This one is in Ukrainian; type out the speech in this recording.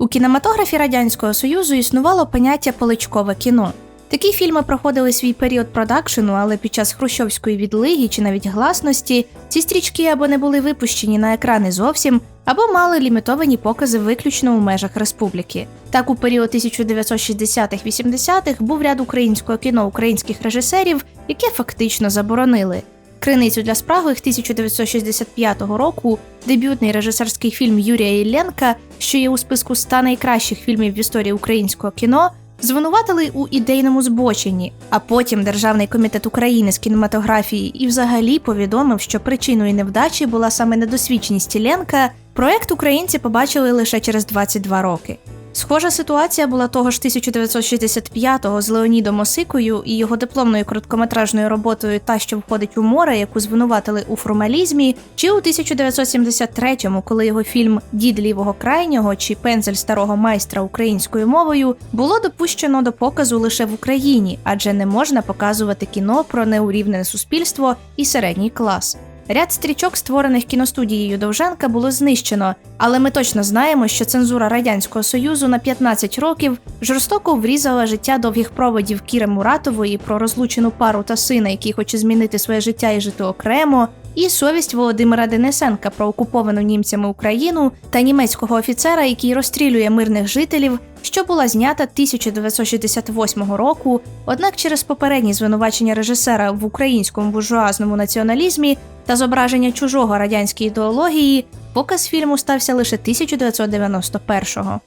У кінематографі Радянського Союзу існувало поняття поличкове кіно. Такі фільми проходили свій період продакшену, але під час хрущовської відлиги чи навіть гласності ці стрічки або не були випущені на екрани зовсім, або мали лімітовані покази виключно у межах республіки. Так, у період 1960-80-х був ряд українського кіно українських режисерів, яке фактично заборонили. Криницю для спраглих 1965 року дебютний режисерський фільм Юрія Ілленка, що є у списку 100 найкращих фільмів в історії українського кіно, звинуватили у ідейному збоченні. А потім Державний комітет України з кінематографії і взагалі повідомив, що причиною невдачі була саме недосвідченість Ілленка. Проект українці побачили лише через 22 роки. Схожа ситуація була того ж 1965-го з Леонідом Осикою і його дипломною короткометражною роботою Та, що входить у море, яку звинуватили у формалізмі, чи у 1973-му, коли його фільм Дід лівого крайнього чи Пензель старого майстра українською мовою було допущено до показу лише в Україні, адже не можна показувати кіно про неурівнене суспільство і середній клас. Ряд стрічок, створених кіностудією Довженка, було знищено, але ми точно знаємо, що цензура Радянського Союзу на 15 років жорстоко врізала життя довгих проводів Кіри Муратової про розлучену пару та сина, який хоче змінити своє життя і жити окремо, і совість Володимира Денисенка про окуповану німцями Україну та німецького офіцера, який розстрілює мирних жителів, що була знята 1968 року. Однак через попередні звинувачення режисера в українському буржуазному націоналізмі та зображення чужого радянської ідеології, показ фільму стався лише 1991-го.